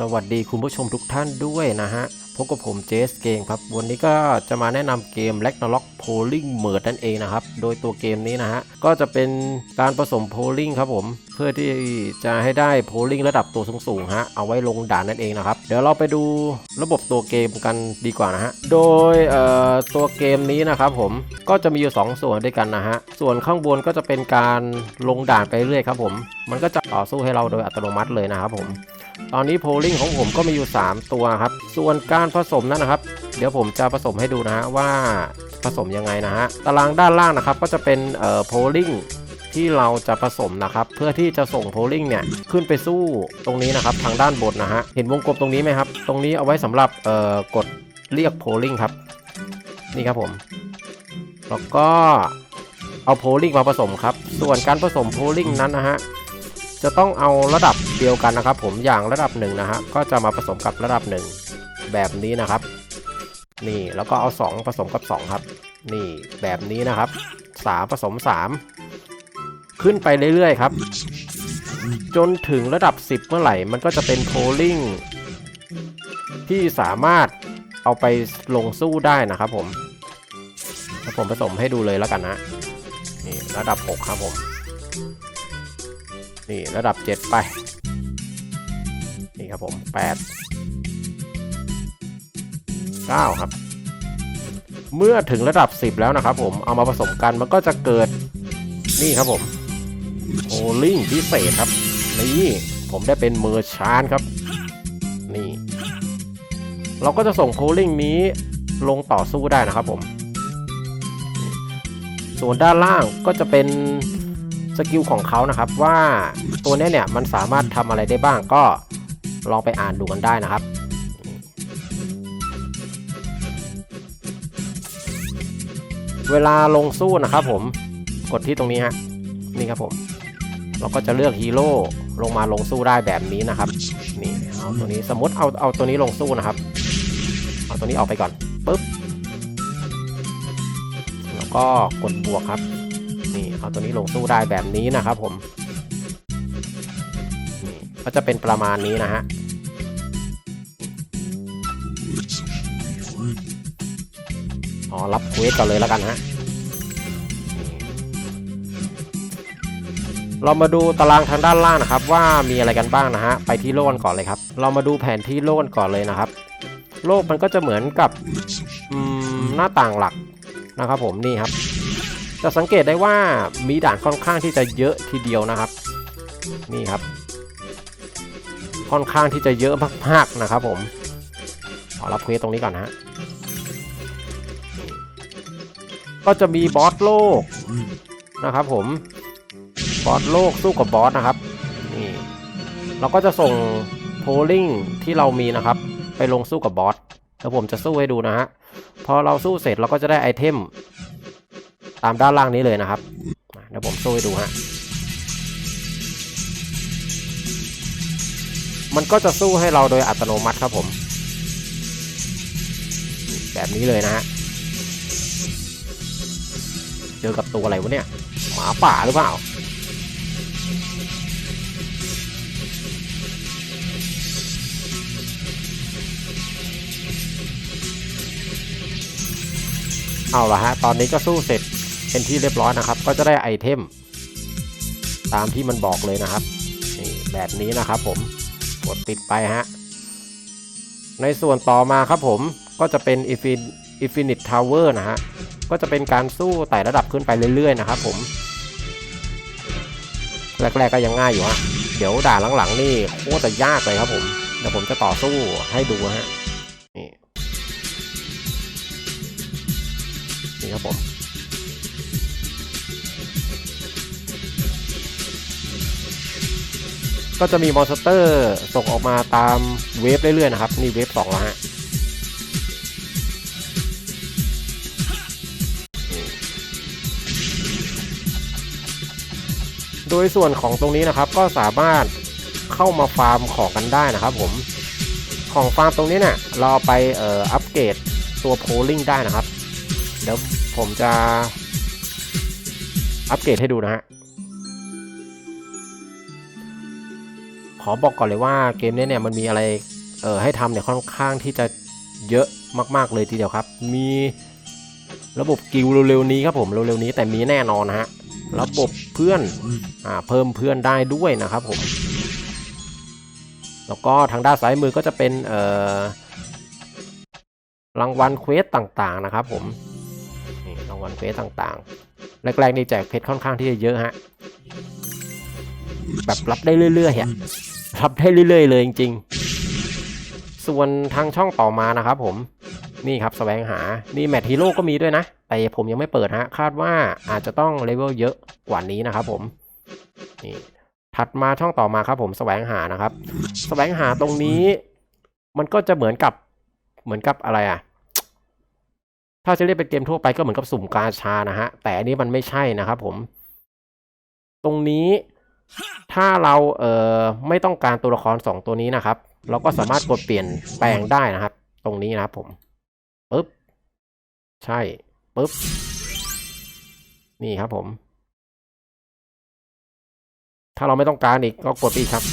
สวัสดีคุณผู้ชมทุกท่านด้วยนะฮะ พบกับผมเจสเกมครับ วันนี้ก็จะมาแนะนำเกม r a g n a r o k Polling Mode นั่นเองนะครับ โดยตัวเกมนี้นะฮะ ก็จะเป็นการผสม Polling ครับผม เพื่อที่จะให้ได้ Polling ระดับตัวสูงๆฮะ เอาไว้ลงด่านนั่นเองนะครับ เดี๋ยวเราไปดูระบบตัวเกมกันดีกว่านะฮะ โดยตัวเกมนี้นะครับผม ก็จะมีอยู่ 2 ส่วนด้วยกันนะฮะ ส่วนข้างบนก็จะเป็นการลงด่านไปเรื่อยครับผม มันก็จะต่อสู้ให้เราโดยอัตโนมัติเลยนะครับผม ตอนนี้โพลิงของผมก็มีอยู่ 3 ตัวครับ ส่วนการผสมนั้นนะครับ เดี๋ยวผมจะผสมให้ดูนะฮะว่าผสมยังไงนะฮะ ตารางด้านล่างนะครับก็จะเป็นเอ่อโพลิงที่เราจะผสมนะครับ เพื่อที่จะส่งโพลิงเนี่ยขึ้นไปสู้ตรงนี้นะครับทางด้านบนนะฮะ เห็นวงกลมตรงนี้ไหมครับ ตรงนี้เอาไว้สำหรับเอ่อกดเรียกโพลิงครับ นี่ครับผม แล้วก็เอาโพลิงมาผสมครับ ส่วนการผสมโพลิงนั้นนะฮะ จะต้องเอาระดับเดียวกันนะครับ ผมอย่างระดับหนึ่งนะฮะก็จะมาผสมกับระดับหนึ่งแบบนี้นะครับ นี่แล้วก็เอา 2 ผสมกับ 2 ครับ นี่แบบนี้นะครับ3ผสม 3 ขึ้นไปเรื่อยๆครับ จนถึงระดับ 10 เมื่อไหร่ มันก็จะเป็นโพลิงที่สามารถเอาไปลงสู้ได้นะครับผมแล้วผมผสมให้ดูเลยแล้วกันนะนี่ระดับ 6 ครับผม นี่ระดับ 7 ไป นี่ครับผม 8 9 ครับ เมื่อถึงระดับ 10 แล้วนะครับผมเอามาผสมกันมันก็จะเกิดนี่ครับผมโฮลิงพิเศษครับ นี่ผมได้เป็นเมอร์ชานครับ นี่ เราก็จะส่งโพลิงนี้ลงต่อสู้ได้นะครับผม ส่วนด้านล่างก็จะเป็น สกิลของเขานะครับว่าตัวนี้เนี่ยมันสามารถทำอะไรได้บ้างก็ลองไปอ่านดูกันได้นะครับเวลาลงสู้นะครับผมกดที่ตรงนี้ฮะนี่ครับผม เราก็จะเลือกฮีโร่ลงมาลงสู้ได้แบบนี้นะครับนี่เอาตัวนี้สมมติเอาเอาตัวนี้ลงสู้นะครับ เอาตัวนี้ออกไปก่อนปุ๊บแล้วก็กดบวกครับ เอาตัวนี้ลงสู้ได้แบบนี้นะครับผมนี่ก็จะเป็นประมาณนี้นะฮะอ๋อรับเควสก่อนเลยแล้วกันฮะเรามาดูตารางทางด้านล่างนะครับ ว่ามีอะไรกันบ้างนะฮะไปที่โลกกันก่อนเลยครับ เรามาดูแผนที่โลกกันก่อนเลยนะครับ โลกมันก็จะเหมือนกับหน้าต่างหลักนะครับผมนี่ครับ จะสังเกตได้ว่ามีด่านค่อนข้างที่จะเยอะทีเดียวนะครับ นี่ครับ ค่อนข้างที่จะเยอะมากๆนะครับ ผมขอรับเควสตรงนี้ก่อนนะก็จะมีบอสโลกนะครับผมบอสโลกสู้กับบอสนะครับนี่เราก็จะส่งโพลิงที่เรามีนะครับ ไปลงสู้กับบอสแล้วผมจะสู้ให้ดูนะฮะพอเราสู้เสร็จเราก็จะได้ไอเทม ตามด้านล่างนี้เลยนะครับเดี๋ยวผมสู้ให้ดูฮะมันก็จะสู้ให้เราโดยอัตโนมัติครับผม แบบนี้เลยนะฮะเจอกับตัวอะไรวะเนี่ยหมาป่าหรือเปล่าเอาละฮะ ตอนนี้ก็สู้เสร็จ เป็นที่เรียบร้อยนะครับ ก็จะได้ไอเทมตามที่มันบอกเลยนะครับนี่แบบนี้นะครับผมกดปิดไปฮะในส่วนต่อมาครับผมก็จะเป็น Infinite Tower นะฮะก็จะเป็นการสู้ไต่ระดับขึ้นไปเรื่อยๆนะครับผมแรก ๆก็ยังง่ายอยู่ฮะเดี๋ยวด่าหลังๆนี่โคตรจะยากเลยครับผมเดี๋ยวผมจะต่อสู้ให้ดูฮะนี่นี่ครับผม ก็จะมีมอนสเตอร์ส่งออกมาตามเวฟเรื่อยๆนะครับ นี่เวฟสองแล้วฮะโดยส่วนของตรงนี้นะครับก็สามารถเข้ามาฟาร์มของกันได้นะครับผมของฟาร์มตรงนี้เนี่ยเราเอาไปเอ่ออัปเกรดตัวโพลิงได้นะครับ เดี๋ยวผมจะอัปเกรดให้ดูนะฮะ ขอบอกก่อนเลยว่าเกมนี้เนี่ยมันมีอะไรเออให้ทำเนี่ยค่อนข้างที่จะเยอะมาก ๆ เลยทีเดียวครับ มีระบบกิลเร็วๆนี้ครับผมเร็วๆนี้แต่มีแน่นอนนะฮะระบบเพื่อนอ่าเพิ่มเพื่อนได้ด้วยนะครับผมแล้วก็ทางด้านซ้ายมือก็จะเป็นเอ่อรางวัลเควสต่างๆนะครับผมนี่รางวัลเควสต่างๆแรกๆนี่แจกเพชรค่อนข้างที่จะเยอะฮะ แบบรับได้เรื่อยๆอะรับได้เรื่อยๆ เลยจริงๆ ส่วนทางช่องต่อมานะครับผมนี่ครับแสวงหา นี่แมทฮีโร่ก็มีด้วยนะ แต่ผมยังไม่เปิดฮะ คาดว่าอาจจะต้องเลเวลเยอะกว่านี้นะครับผมนี่ถัดมาช่องต่อมาครับผมแสวงหานะครับแสวงหาตรงนี้ มันก็จะเหมือนกับเหมือนกับอะไรอะ ถ้าจะเรียกเป็นเกมทั่วไปก็เหมือนกับสุ่มกาชานะฮะ แต่อันนี้มันไม่ใช่นะครับผม ตรงนี้ ถ้าเราเอ่อไม่ต้องการตัวละครสองตัวนี้นะครับ เราก็สามารถกดเปลี่ยนแปลงได้นะครับ ตรงนี้นะครับผมปึ๊บใช่ปึ๊บนี่ครับผม ถ้าเราไม่ต้องการอีกก็กดปอีกครับ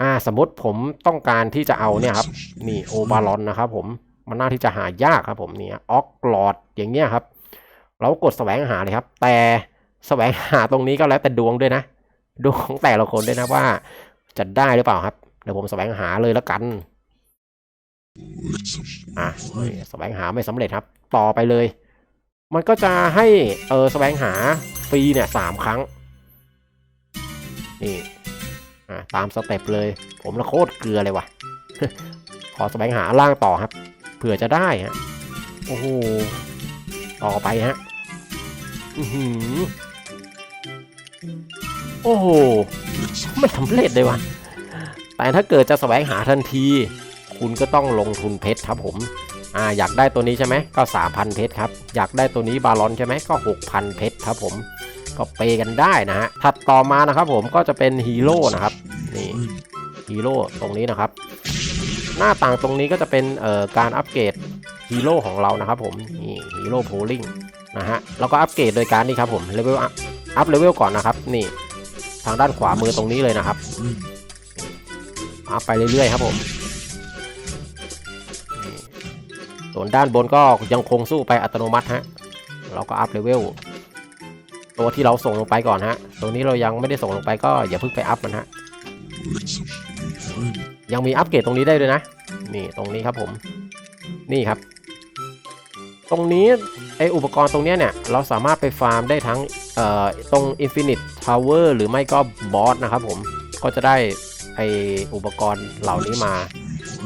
อ่าสมมติผมต้องการที่จะเอาเนี่ยครับนี่โอบารอนนะครับผมมันน่าที่จะหายากครับผมเนี่ยออกลอดอย่างเงี้ยครับ เรากดแสวงหาเลยครับ แต่ แสวงหาตรงนี้ก็แล้วแต่ดวงด้วยนะ ดวงของแต่ละคนด้วยนะว่า จะได้หรือเปล่าครับเดี๋ยวผมแสวงหาเลยแล้วกันอะแสวงหาไม่สำเร็จครับ ต่อไปเลย มันก็จะให้เออแสวงหาฟรีเนี่ยสามครั้งนี่อะตามสเต็ปเลย ผมละโคตรเกลือเลยว่ะ ขอแสวงหาล่างต่อครับเผื่อจะได้ฮะโอ้โหต่อไปฮะ อือหือ โอ้โห ไม่สำเร็จเลยว่ะแต่ถ้าเกิดจะแสวงหาทันที คุณก็ต้องลงทุนเพชรครับผมอ่าอยากได้ตัวนี้ใช่ไหมก็ 3,000 เพชรครับ อยากได้ตัวนี้บาลอนใช่ไหมก็ 6,000 เพชรครับผม ก็เปย์กันได้นะฮะ ถัดต่อมานะครับผมก็จะเป็นฮีโร่นะครับนี่ฮีโร่ตรงนี้นะครับ หน้าต่างตรงนี้ก็จะเป็นเอ่อการอัปเกรดฮีโร่ของเรานะครับผมนี่ฮีโร่โพลิงนะฮะแล้วก็อัปเกรดโดยการนี่ครับผมเลเวล อัพเลเวลก่อนนะครับ นี่ ทางด้านขวามือตรงนี้เลยนะครับอัพไปเรื่อยๆครับผมนี่ส่วนด้านบนก็ยังคงสู้ไปอัตโนมัติฮะ เราก็อัพเลเวลตัวที่เราส่งลงไปก่อนฮะตรงนี้เรายังไม่ได้ส่งลงไปก็อย่าเพิ่งไปอัพมันฮะ ยังมีอัปเกรดตรงนี้ได้ด้วยนะ นี่ตรงนี้ครับผม นี่ครับ ตรงนี้ไออุปกรณ์ตรงเนี้ยเนี่ย เราสามารถไปฟาร์มได้ทั้งเอ่อ ตรง Infinite Tower หรือไม่ก็บอสนะครับผมก็จะได้ไออุปกรณ์เหล่านี้มา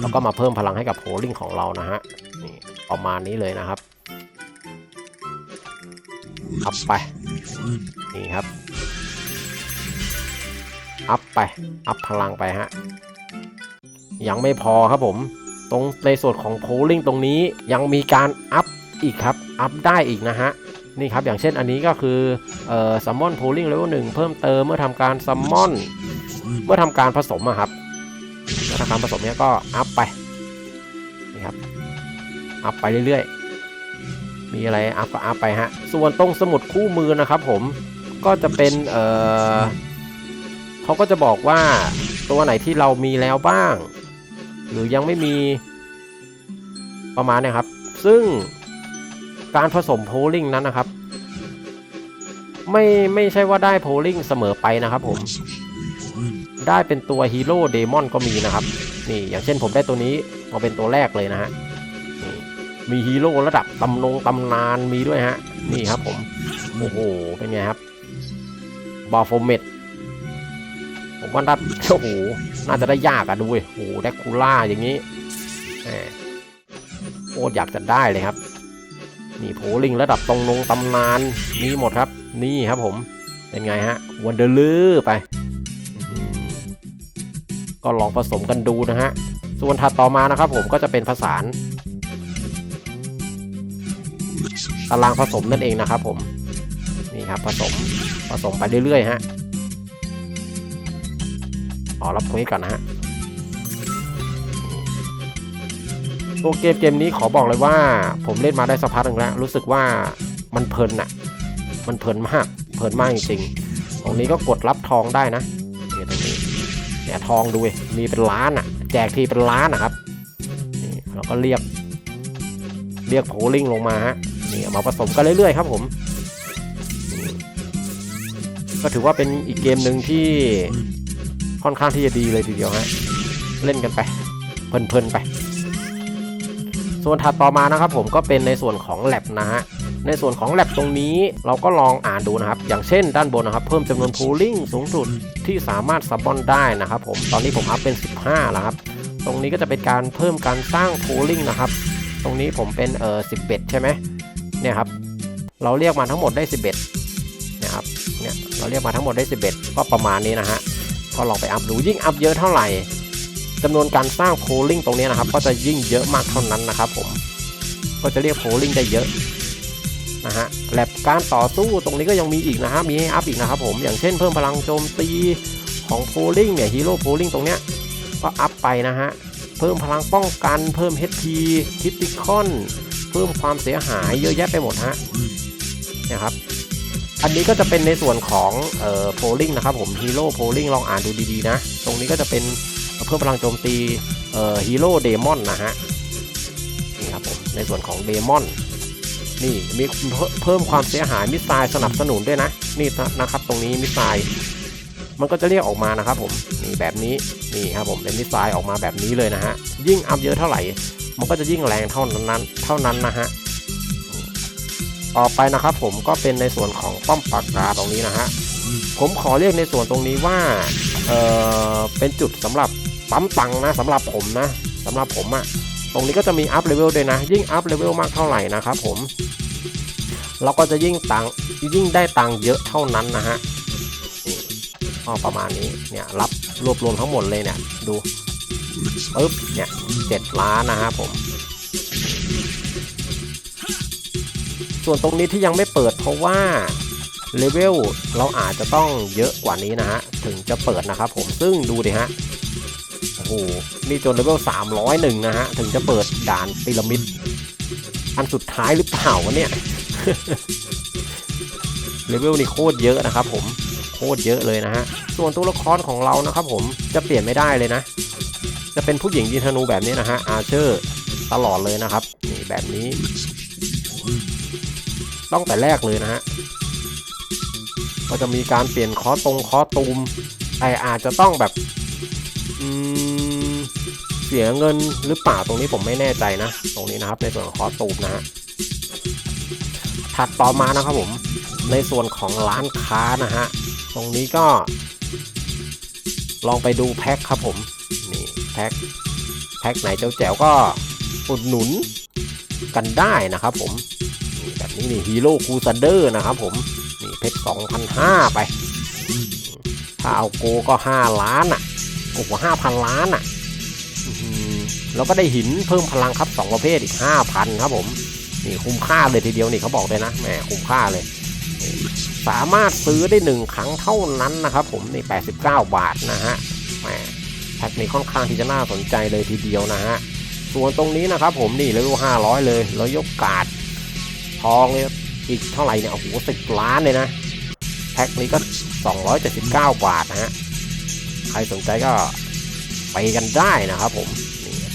แล้วก็มาเพิ่มพลังให้กับโพลิงของเรานะฮะนี่ประมาณนี้เลยนะครับอัพไป นี่ครับ อัพไป อัพพลังไปฮะ ยังไม่พอครับผม ตรงในส่วนของโพลิงตรงนี้ยังมีการอัพอีกครับ อัพได้อีกนะฮะ นี่ครับอย่างเช่นอันนี้ก็คือเอ่อซัมมอนโพลิงเลเวลหนึ่งเพิ่มเติมเมื่อทำการซัมมอนเมื่อทำการผสมอะครับเมื่อทำการผสมเนี้ยก็อัพไปนี่ครับอัพไปเรื่อยๆ มีอะไรอัพก็อัพไปฮะส่วนตรงสมุดคู่มือนะครับ ผมก็จะเป็นเอ่อเขาก็จะบอกว่าตัวไหนที่เรามีแล้วบ้าง หรือยังไม่มีประมาณนี้ครับ ซึ่ง การผสมโพลิงนั้นนะครับ ไม่ไม่ใช่ว่าได้โพลิงเสมอไปนะครับผม ได้เป็นตัวฮีโร่เดมอนก็มีนะครับ นี่อย่างเช่นผมได้ตัวนี้มาเป็นตัวแรกเลยนะฮะมีฮีโร่ระดับตำนงตำนานมีด้วยฮะ นี่ครับผม โอ้โห เป็นไงครับ บาโฟเมตผมว่าน่าโอ้โห น่าจะได้ยากอะดูดิโอ้โหแดกคูล่าอย่างนี้โคตรอยากจะได้เลยครับ นี่โพลิงระดับตรงนงตำนานมีหมดครับ นี่ครับผม เป็นไงฮะวันเดอร์ลือไป ก็ลองผสมกันดูนะฮะ ส่วนถัดต่อมานะครับผมก็จะเป็นผสานตารางผสมนั่นเองนะครับผม นี่ครับผสมผสมไปเรื่อยๆฮะอ๋อรับคุยก่อนนะฮะ ตัวเกมเกมนี้ขอบอกเลยว่า ผมเล่นมาได้สักพักหนึ่งแล้ว รู้สึกว่ามันเพลินอะมันเพลินมาก เพลินมากจริงๆตรงนี้ก็กดรับทองได้นะเนี่ยตรงนี้เนี่ยทองดูมีเป็นล้านอะแจกทีเป็นล้านนะครับนี่เราก็เรียก เรียกโพลิงลงมาฮะนี่เอามาผสมกันเรื่อยๆครับผมก็ถือว่าเป็นอีกเกมหนึ่งที่ค่อนข้างที่จะดีเลยทีเดียวฮะเล่นกันไปเพลินๆไป ส่วนถัดต่อมานะครับผมก็เป็นในส่วนของแ a บนะฮะในส่วนของ l ลบตรงนี้เราก็ลองอ่านดูนะครับ อย่างเช่นด้านบนนะครับ เพิ่มจำนวน pooling สูงสุดที่สามารถซับบอนได้นะครับผมตอนนี้ผมอัพเป็น 15แล้วครับ ตรงนี้ก็จะเป็นการเพิ่มการสร้าง pooling นะครับ ตรงนี้ผมเป็นเอ่อ11 ใช่ไหมเนี่ยครับ เราเรียกมาทั้งหมดได้ 11เนี่ยครับเนี่ยเราเรียกมาทั้งหมดได้ 11 ก็ประมาณนี้นะฮะก็ลองไปอัพดูยิ่งอัพเยอะเท่าไหร่ จำนวนการสร้าง pooling ตรงนี้นะครับ ก็จะยิ่งเยอะมากเท่านั้นนะครับผม ก็จะเรียก pooling ได้เยอะนะฮะแลบการต่อสู้ตรงนี้ก็ยังมีอีกนะฮะ มีให้อัพอีกนะครับผม อย่างเช่นเพิ่มพลังโจมตีของโพลลิงเนี่ยฮีโร่โพลลิงตรงเนี้ยก็อัพไปนะฮะ เพิ่มพลังป้องกัน เพิ่ม HP คิติคอน เพิ่มความเสียหายเยอะแยะไปหมดฮะเนี่ยครับอันนี้ก็จะเป็นในส่วนของเอ่อโพลลิงนะครับผมฮีโร่โพลิงลองอ่านดูดีๆนะ ตรงนี้ก็จะเป็น เพิ่มพลังโจมตีฮีโร่เดมอนนะฮะนี่ครับผมในส่วนของเดมอนนี่มีเพิ่มความเสียหายมิสไซล์สนับสนุนด้วยนะนี่นะครับตรงนี้มิสไซล์มันก็จะเรียกออกมานะครับผมนี่แบบนี้นี่ครับผมเป็นมิสไซล์ออกมาแบบนี้เลยนะฮะยิ่งอัพเยอะเท่าไหร่ มันก็จะยิ่งแรงเท่านั้นเท่านั้นนะฮะต่อไปนะครับผมก็เป็นในส่วนของป้อมปากกาตรงนี้นะฮะผมขอเรียกในส่วนตรงนี้ว่าเออเป็นจุดสำหรับ ปั๊มตังนะสำหรับผมนะสำหรับผมอะตรงนี้ก็จะมีอัพเลเวลด้วยนะ ยิ่งอัพเลเวลมากเท่าไหร่นะครับผม เราก็จะยิ่งตังยิ่งได้ตังเยอะเท่านั้นนะฮะก็ประมาณนี้เนี่ยรับรวบรวมทั้งหมดเลยเนี่ยดูปึ๊บเนี่ยเจ็ดล้านนะฮะผม ส่วนตรงนี้ที่ยังไม่เปิดเพราะว่าเลเวลเราอาจจะต้องเยอะกว่านี้นะฮะถึงจะเปิดนะครับผมซึ่งดูดิฮะ โอ้โห นี่จนเลเวล301 นะฮะ ถึงจะเปิดด่านพีระมิด อันสุดท้ายหรือเปล่าวะเนี่ย เลเวลนี่โคตรเยอะนะครับผม โคตรเยอะเลยนะฮะ ส่วนตัวละครของเรานะครับผมจะเปลี่ยนไม่ได้เลยนะ จะเป็นผู้หญิงยิงธนูแบบนี้นะฮะ อาเชอร์ตลอดเลยนะครับ นี่แบบนี้ ต้องแต่แรกเลยนะฮะ ก็จะมีการเปลี่ยนคอตรงคอตูมแต่อาจจะต้องแบบ เสียเงินหรือเปล่าตรงนี้ผมไม่แน่ใจนะ ตรงนี้นะครับในส่วนของคอสตูมนะฮะถัดต่อมานะครับผมในส่วนของร้านค้านะฮะตรงนี้ก็ ลองไปดูแพ็คครับผมนี่แพ็คแพ็คไหนเจ้าแจ๋วก็อุดหนุนกันได้นะครับผมนี่แบบนี้นี่ฮีโร่คูซาเดอร์นะครับผมนี่เพชร2,500ไป ถ้าเอาโกก็ 5 ล้านอะ โอ้โหห้าพันล้านอะแล้วก็ได้หินเพิ่มพลังครับสองประเภทอีกห้าพันครับผมนี่คุ้มค่าเลยทีเดียวนี่เขาบอกเลยนะแหมคุ้มค่าเลย สามารถซื้อได้หนึ่งครั้งเท่านั้นนะครับ ผมนี่แปดสิบเก้าบาทนะฮะแหมแพ็คนี้ค่อนข้างที่จะน่าสนใจเลยทีเดียวนะฮะส่วนตรงนี้นะครับ ผมนี่เลเวลห้าร้อยเลยแล้วยกกาดทองเนี่ยอีกเท่าไหร่เนี่ยโอ้โหสิบล้านเลยนะแพ็คนี้ก็สองร้อยเจ็ดสิบเก้าบาทนะฮะ ใครสนใจก็ไปกันได้นะครับผม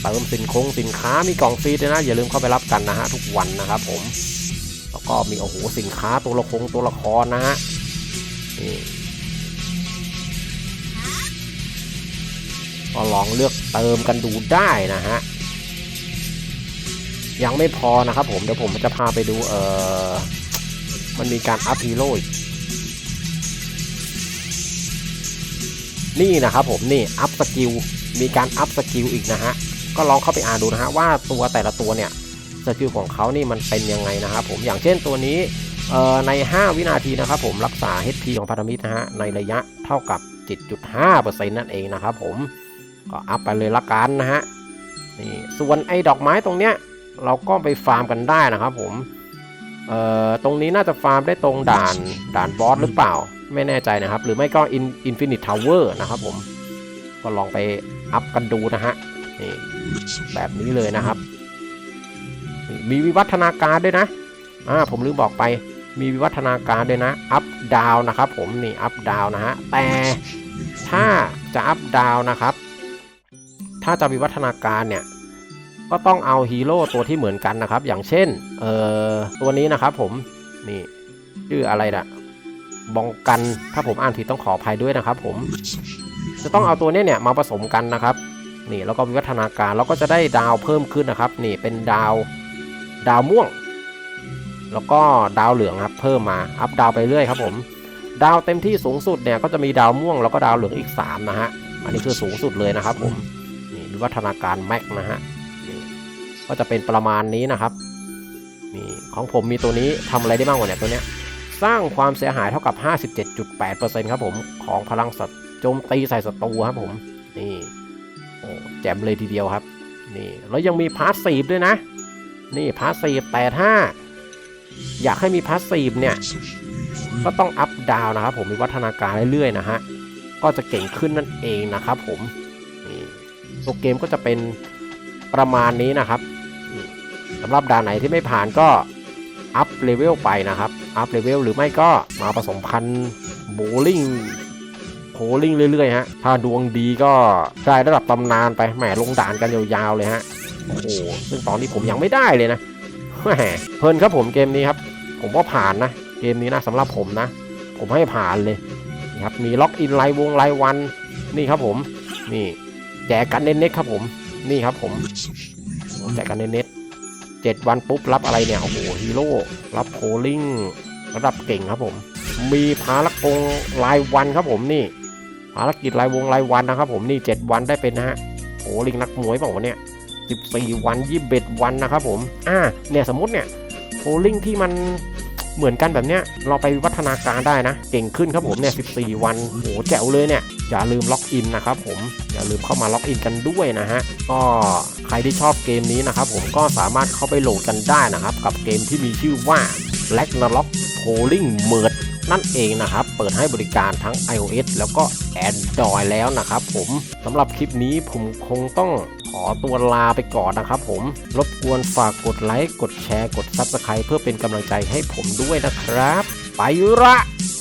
เติมสินคงสินค้ามีกล่องฟรีด้วยนะ อย่าลืมเข้าไปรับกันนะฮะทุกวันนะครับผม แล้วก็มีโอ้โหสินค้าตัวละครตัวละครนะฮะนี่ก็ลองเลือกเติมกันดูได้นะฮะยังไม่พอนะครับผมเดี๋ยวผมจะพาไปดูเออมันมีการอัพฮีโร่อีก นี่นะครับผมนี่อัพสกิลมีการอัพสกิลอีกนะฮะก็ลองเข้าไปอ่านดูนะฮะว่าตัวแต่ละตัวเนี่ยสกิลของเขานี่มันเป็นยังไงนะครับผมอย่างเช่นตัวนี้ใน 5 วินาทีนะครับผมรักษา HP ของพันธมิตรนะฮะในระยะเท่ากับ 7.5%นั่นเองนะครับผมก็อัพไปเลยละกันนะฮะนี่ส่วนไอ้ดอกไม้ตรงเนี้ยเราก็ไปฟาร์มกันได้นะครับผมเอ่อตรงนี้น่าจะฟาร์มได้ตรงด่านด่านบอสหรือเปล่า ไม่แน่ใจนะครับ หรือไม่ก็อินฟินิตทาวเวอร์นะครับผมก็ลองไปอัพกันดูนะฮะนี่แบบนี้เลยนะครับ มีวิวัฒนาการด้วยนะอ่าผมลืมบอกไปมีวิวัฒนาการด้วยนะอัพดาวนะครับผมนี่อัพดาวนะฮะแต่ถ้าจะอัพดาวนะครับ ถ้าจะวิวัฒนาการเนี่ยก็ต้องเอาฮีโร่ตัวที่เหมือนกันนะครับ อย่างเช่นเอ่อตัวนี้นะครับผมนี่ชื่ออะไรนะ บองกัน ถ้าผมอ่านผิดต้องขออภัยด้วยนะครับ ผม จะต้องเอาตัวเนี้ยเนี่ยมาผสมกันนะครับ นี่แล้วก็วิวัฒนาการเราก็จะได้ดาวเพิ่มขึ้นนะครับ นี่เป็นดาวดาวม่วง แล้วก็ดาวเหลืองครับ เพิ่มมาอัพดาวไปเรื่อยครับ ผม ดาวเต็มที่สูงสุดเนี่ยก็จะมีดาวม่วงแล้วก็ดาวเหลืองอีก 3 นะฮะอันนี้คือสูงสุดเลยนะครับ ผมนี่วิวัฒนาการแม็กนะฮะนี่ก็จะเป็นประมาณนี้นะครับนี่ของผมมีตัวนี้ทำอะไรได้บ้างวะเนี่ยตัวเนี้ย สร้างความเสียหายเท่ากับ 57.8%ครับผมของพลังสัตว์โจมตีใส่ศัตรูครับผมนี่โอ้แจ่มเลยทีเดียวครับนี่แล้วยังมีพาสซีฟด้วยนะ นี่พาสซีฟแต่ถ้า อยากให้มีพาสซีฟเนี่ยก็ต้องอัพดาวนะครับผมมีวัฒนาการเรื่อยๆนะฮะก็จะเก่งขึ้นนั่นเองนะครับผมนี่ตัวเกมก็จะเป็นประมาณนี้นะครับสำหรับด่านไหนที่ไม่ผ่านก็อัพเลเวลไปนะครับ อัพเลเวลหรือไม่ก็มาผสมพันธุ์โบลิ่งโคลิ่งเรื่อยๆฮะ ถ้าดวงดีก็ได้ระดับตำนานไปแหมลงด่านกันยาวๆเลยฮะ โอ้โหซึ่งตอนนี้ผมยังไม่ได้เลยนะแหมเพลินครับผมเกมนี้ครับ ผมว่าผ่านนะ เกมนี้นะสำหรับผมนะ ผมให้ผ่านเลยนี่ครับ มีล็อกอินรายวงรายวัน นี่ครับผม นี่แจกกันเน็ตๆครับผม นี่ครับผมแจกกันเน็ตๆ เจ็ดวันปุ๊บรับอะไรเนี่ย โอ้โหฮีโร่รับโคลิงระดับเก่งครับผม มีภารกงรายวันครับผมนี่ ภารกิจรายวงรายวันนะครับผมนี่เจ็ดวันได้เป็นนะฮะโอ้ลิงนักมวยเปล่าวะเนี่ยสิบสี่วันยี่สิบเอ็ดวันนะครับผม อ่า เนี่ยสมมติเนี่ยโคลิงที่มัน เหมือนกันแบบเนี้ยเราไปวัฒนาการได้นะ เก่งขึ้นครับผมเนี่ย 14 วันโหแจ๋วเลยเนี่ยอย่าลืมล็อกอินนะครับผมอย่าลืมเข้ามาล็อกอินกันด้วยนะฮะก็ใครที่ชอบเกมนี้นะครับผมก็สามารถเข้าไปโหลดกันได้นะครับ กับเกมที่มีชื่อว่า l a g n a r o k Polling Merge นั่นเองนะครับ เปิดให้บริการทั้ง iOS แล้วก็ Android แล้วนะครับผมสำหรับคลิปนี้ผมคงต้องขอตัวลาไปก่อนนะครับผม รบกวนฝากกดไลค์ กดแชร์ กด Subscribe เพื่อเป็นกำลังใจให้ผมด้วยนะครับ ไปละ